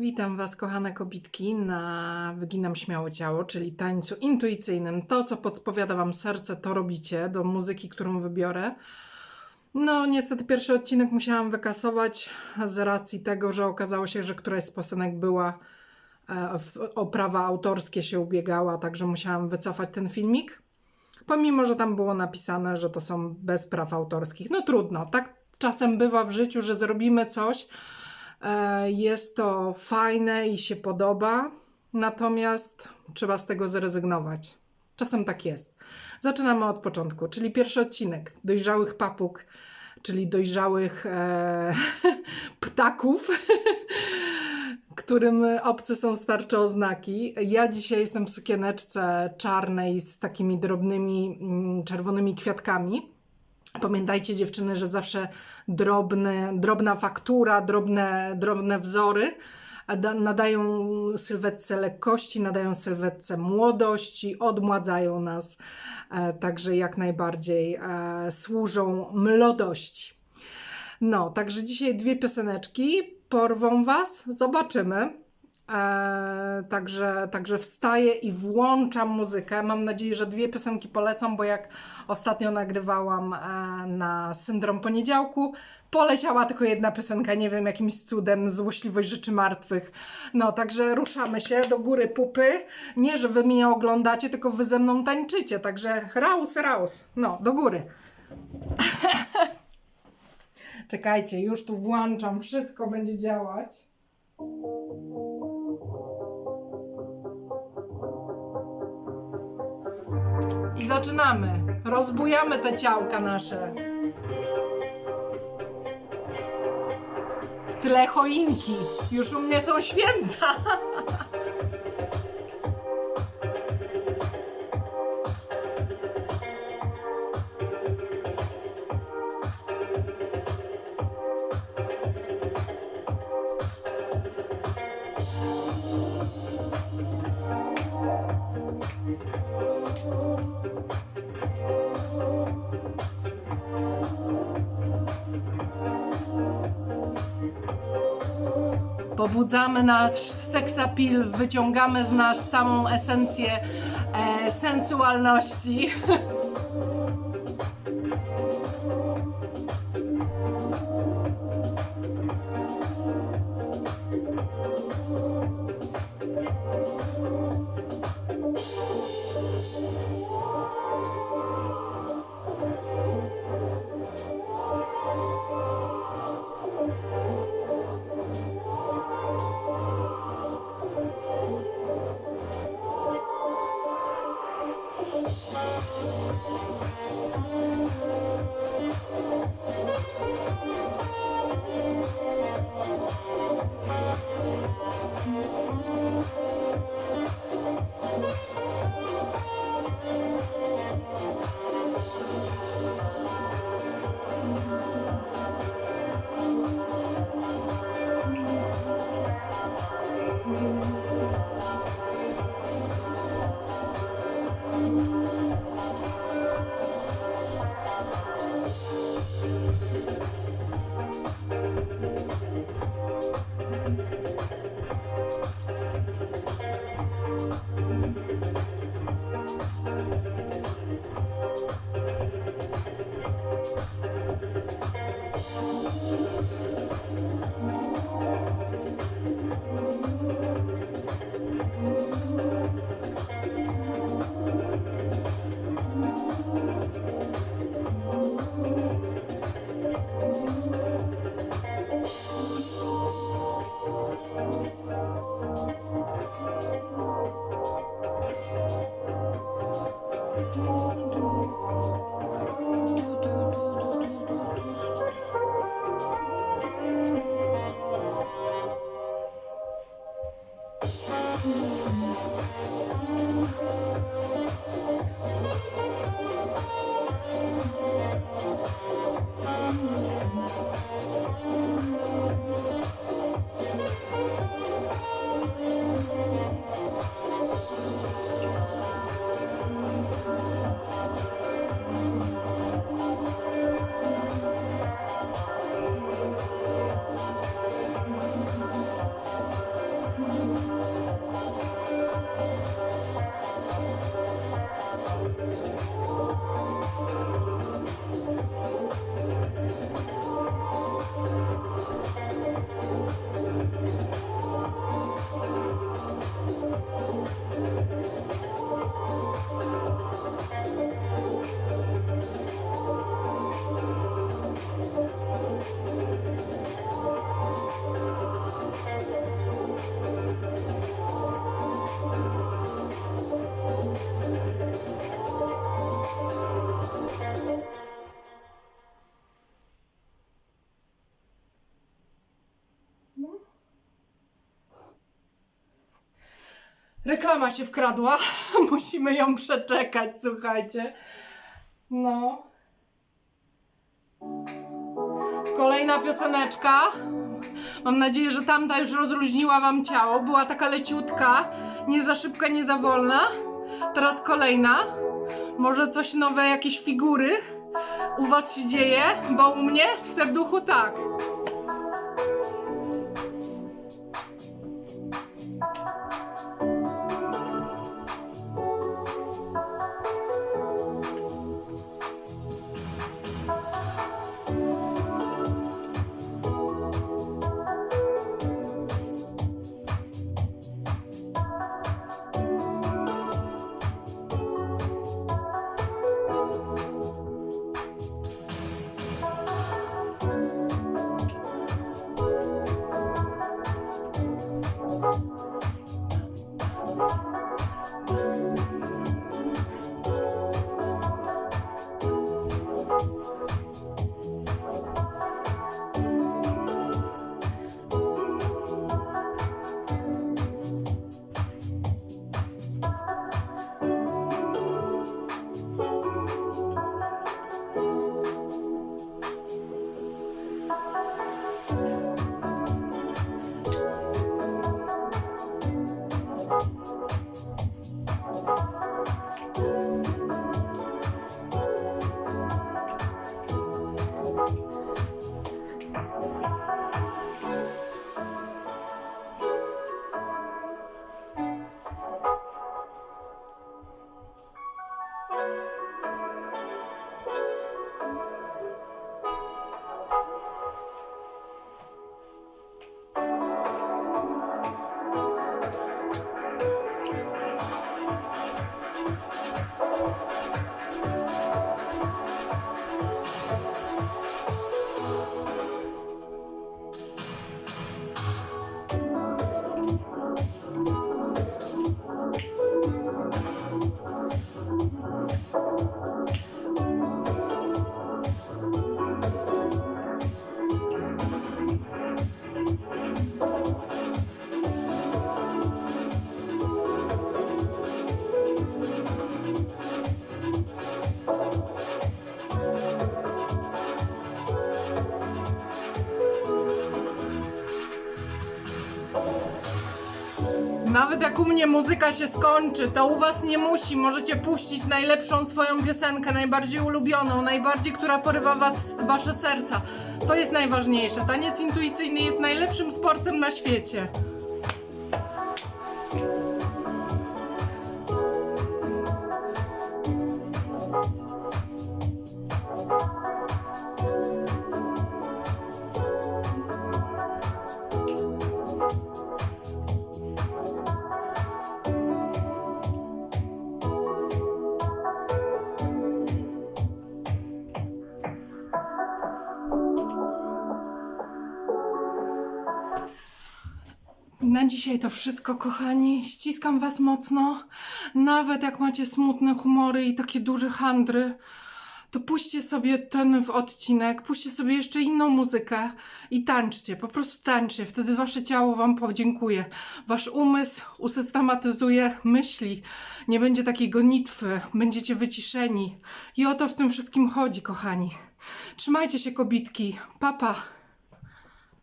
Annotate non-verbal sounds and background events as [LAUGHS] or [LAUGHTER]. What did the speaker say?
Witam Was, kochane kobitki, na Wyginam Śmiało Ciało, czyli tańcu intuicyjnym. To, co podpowiada Wam serce, to robicie do muzyki, którą wybiorę. No, niestety pierwszy odcinek musiałam wykasować z racji tego, że okazało się, że któraś z piosenek była e, o prawa autorskie się ubiegała, także musiałam wycofać ten filmik. Pomimo, że tam było napisane, że to są bez praw autorskich. No trudno, tak czasem bywa w życiu, że zrobimy coś, Jest to fajne i się podoba, natomiast trzeba z tego zrezygnować. Czasem tak jest. Zaczynamy od początku, czyli pierwszy odcinek dojrzałych papug, czyli dojrzałych e, [LAUGHS] ptaków, [LAUGHS] którym obce są starcze oznaki. Ja dzisiaj jestem w sukieneczce czarnej z takimi drobnymi mm, czerwonymi kwiatkami. Pamiętajcie dziewczyny, że zawsze drobne, drobna faktura, drobne, drobne wzory da- nadają sylwetce lekkości, nadają sylwetce młodości, odmładzają nas, e, także jak najbardziej e, służą młodości. No, także dzisiaj dwie pioseneczki porwą Was, zobaczymy. E, także, także wstaję i włączam muzykę. Mam nadzieję, że dwie piosenki polecą, bo jak ostatnio nagrywałam e, na Syndrom Poniedziałku, poleciała tylko jedna piosenka, nie wiem, jakimś cudem, Złośliwość Rzeczy Martwych. No, także ruszamy się do góry pupy. Nie, że wy mnie oglądacie, tylko wy ze mną tańczycie, także raus, raus. No, do góry. [LAUGHS] Czekajcie, już tu włączam, wszystko będzie działać. I zaczynamy. Rozbujamy te ciałka nasze. W tle choinki. Już u mnie są święta. [LAUGHS] Pobudzamy nasz seksapil, wyciągamy z nas samą esencję e, sensualności. [LAUGHS] Reklama się wkradła. [LAUGHS] Musimy ją przeczekać, słuchajcie. No. Kolejna pioseneczka. Mam nadzieję, że tamta już rozluźniła wam ciało. Była taka leciutka, nie za szybka, nie za wolna. Teraz kolejna. Może coś nowe, jakieś figury u was się dzieje, bo u mnie w serduchu tak. Nawet jak u mnie muzyka się skończy, to u was nie musi. Możecie puścić najlepszą swoją piosenkę, najbardziej ulubioną, najbardziej, która porywa was, wasze serca. To jest najważniejsze. Taniec intuicyjny jest najlepszym sportem na świecie. Na dzisiaj to wszystko, kochani. Ściskam Was mocno. Nawet jak macie smutne humory i takie duże handry, to puśćcie sobie ten w odcinek, puśćcie sobie jeszcze inną muzykę i tańczcie. Po prostu tańczcie. Wtedy Wasze ciało Wam podziękuje. Wasz umysł usystematyzuje myśli. Nie będzie takiej gonitwy. Będziecie wyciszeni. I o to w tym wszystkim chodzi, kochani. Trzymajcie się, kobitki. Papa. Pa.